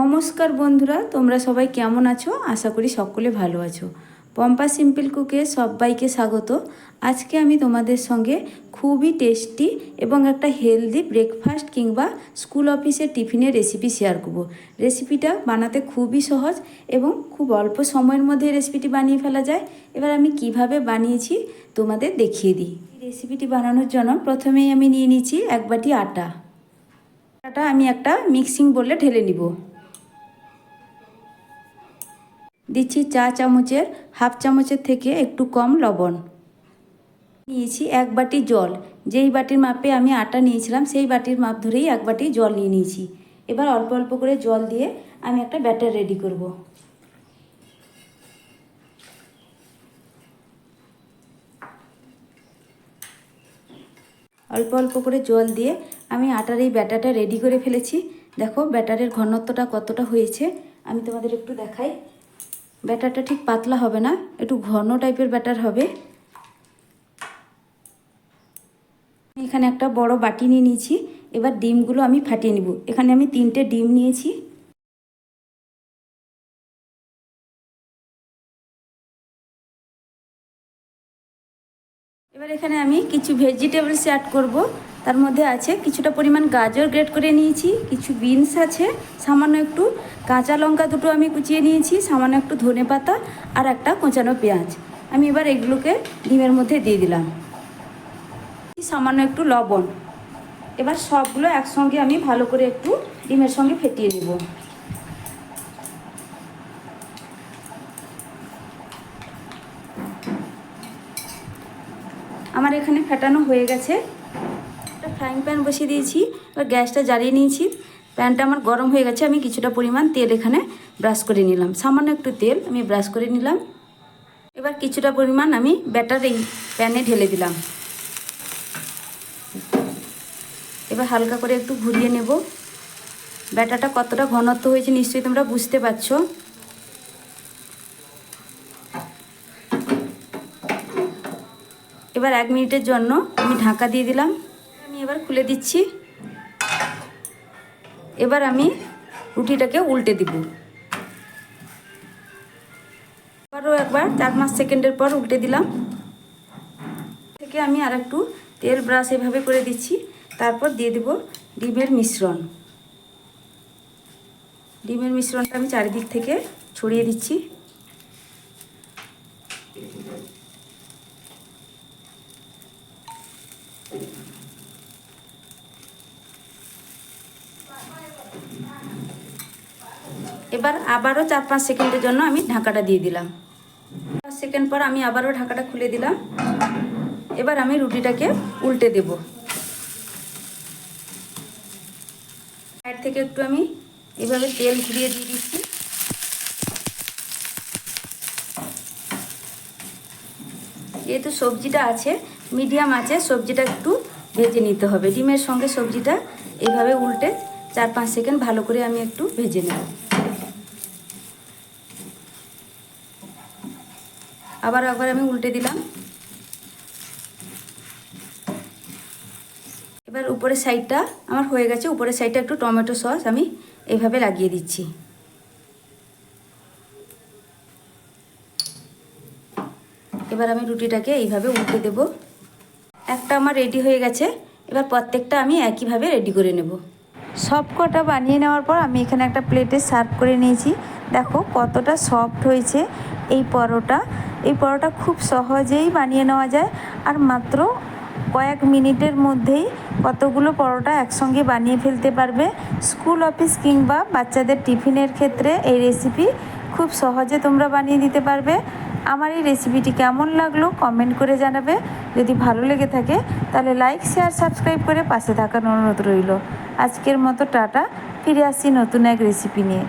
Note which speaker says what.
Speaker 1: নমস্কার বন্ধুরা, তোমরা সবাই কেমন আছো? আশা করি সকলে ভালো আছো। পম্পা সিম্পল কুকে সবাইকে স্বাগত। আজকে আমি তোমাদের সঙ্গে খুবই টেস্টি এবং একটা হেলদি ব্রেকফাস্ট কিংবা স্কুল অফিসের টিফিনের রেসিপি শেয়ার করব। রেসিপিটা বানাতে খুবই সহজ এবং খুব অল্প সময়ের মধ্যে রেসিপিটি বানিয়ে ফেলা যায়। এবার আমি কীভাবে বানিয়েছি তোমাদের দেখিয়ে দিই। রেসিপিটি বানানোর জন্য প্রথমেই আমি নিয়ে নিচ্ছি এক বাটি আটা। আটাটা আমি একটা মিক্সিং বলে ঢেলে নিব। দিচ্ছি চা চামচের হাফ চামচের থেকে একটু কম লবণ। নিয়েছি এক বাটি জল। যেই বাটির মাপে আমি আটা নিয়েছিলাম, সেই বাটির মাপ ধরেই এক বাটি জল নিয়ে নিয়েছি। এবার অল্প অল্প করে জল দিয়ে আমি একটা ব্যাটার রেডি করব। অল্প অল্প করে জল দিয়ে আমি আটার এই ব্যাটারটা রেডি করে ফেলেছি। দেখো ব্যাটারের ঘনত্বটা কতটা হয়েছে, আমি তোমাদের একটু দেখাই। ব্যাটারটা ঠিক পাতলা হবে না, একটু ঘন টাইপের ব্যাটার হবে। এখানে একটা বড় বাটি নিয়ে নিয়েছি, এবার ডিমগুলো আমি ফাটিয়ে নিব। এখানে আমি তিনটে ডিম নিয়েছি। এবার এখানে আমি কিছু ভেজিটেবলস অ্যাড করব। তার মধ্যে আছে কিছুটা পরিমাণ গাজর গ্রেট করে নিয়েছি, কিছু বিনস আছে, সামান্য একটু কাঁচা লঙ্কা দুটো আমি কুচিয়ে নিয়েছি, সামান্য একটু ধনে পাতা আর একটা কোঁচানো পেঁয়াজ। আমি এবার এগুলোকে ডিমের মধ্যে দিয়ে দিলাম। সামান্য একটু লবণ। এবার সবগুলো একসঙ্গে আমি ভালো করে একটু ডিমের সঙ্গে ফেটিয়ে নেব। আমার এখানে ফেটানো হয়ে গেছে। ফ্রাইং প্যান বসিয়ে দিয়েছি। এবার গ্যাসটা জ্বালিয়ে নিয়েছি। প্যানটা আমার গরম হয়ে গেছে, আমি কিছুটা পরিমাণ তেল এখানে ব্রাশ করে নিলাম। সামান্য একটু তেল আমি ব্রাশ করে নিলাম। এবার কিছুটা পরিমাণ আমি ব্যাটার এই প্যানে ঢেলে দিলাম। এবার হালকা করে একটু ঘুরিয়ে নেব। ব্যাটারটা কতটা ঘনত্ব হয়েছে নিশ্চয়ই তোমরা বুঝতে পারছ। এবার এক মিনিটের জন্য আমি ঢাকা দিয়ে দিলাম। আমি এবার খুলে দিচ্ছি। এবার আমি রুটিটাকে উল্টে দিব। আবারও একবার চার পাঁচ সেকেন্ডের পর উল্টে দিলাম। থেকে আমি আর একটু তেল ব্রাশ এভাবে করে দিচ্ছি। তারপর দিয়ে দেব ডিমের মিশ্রণ। ডিমের মিশ্রণটা আমি চারিদিক থেকে ছড়িয়ে দিচ্ছি। এবার আবারও চার পাঁচ সেকেন্ডের জন্য আমি ঢাকাটা দিয়ে দিলাম। পাঁচ সেকেন্ড পর আমি আবারও ঢাকাটা খুলে দিলাম। এবার আমি রুটিটাকে উল্টে দেব। সাইড থেকে একটু আমি এভাবে তেল ঘুরিয়ে দিয়ে দিচ্ছি। যেহেতু সবজিটা আছে, মিডিয়াম আছে, সবজিটা একটু ভেজে নিতে হবে। ডিমের সঙ্গে সবজিটা এইভাবে উল্টে চার পাঁচ সেকেন্ড ভালো করে আমি একটু ভেজে নেব। আবার একবার আমি উল্টে দিলাম। এবার উপরের সাইডটা আমার হয়ে গেছে, উপরের সাইডটা একটু টমেটো সস আমি এইভাবে লাগিয়ে দিচ্ছি। এবার আমি রুটিটাকে এইভাবে উল্টে দেব। একটা আমার রেডি হয়ে গেছে, এবার প্রত্যেকটা আমি একইভাবে রেডি করে নেব। সব কটা বানিয়ে নেওয়ার পর আমি এখানে একটা প্লেটে সার্ভ করে নিয়েছি। দেখো কতটা সফট হয়েছে। এই পরোটা এই পরোটা খুব সহজেই বানিয়ে নেওয়া যায়। আর মাত্র কয়েক মিনিটের মধ্যেই কতগুলো পরোটা একসঙ্গে বানিয়ে ফেলতে পারবে। স্কুল, অফিস কিংবা বাচ্চাদের টিফিনের ক্ষেত্রে এই রেসিপি খুব সহজে তোমরা বানিয়ে দিতে পারবে। আমার এই রেসিপিটি কেমন লাগল কমেন্ট করে জানাবে। যদি ভালো লেগে থাকে, তাহলে লাইক, শেয়ার, সাবস্ক্রাইব করে পাশে থাকার অনুরোধ রইল। আজকের মতো টাটা, ফিরে আসছি নতুন এক রেসিপি নিয়ে।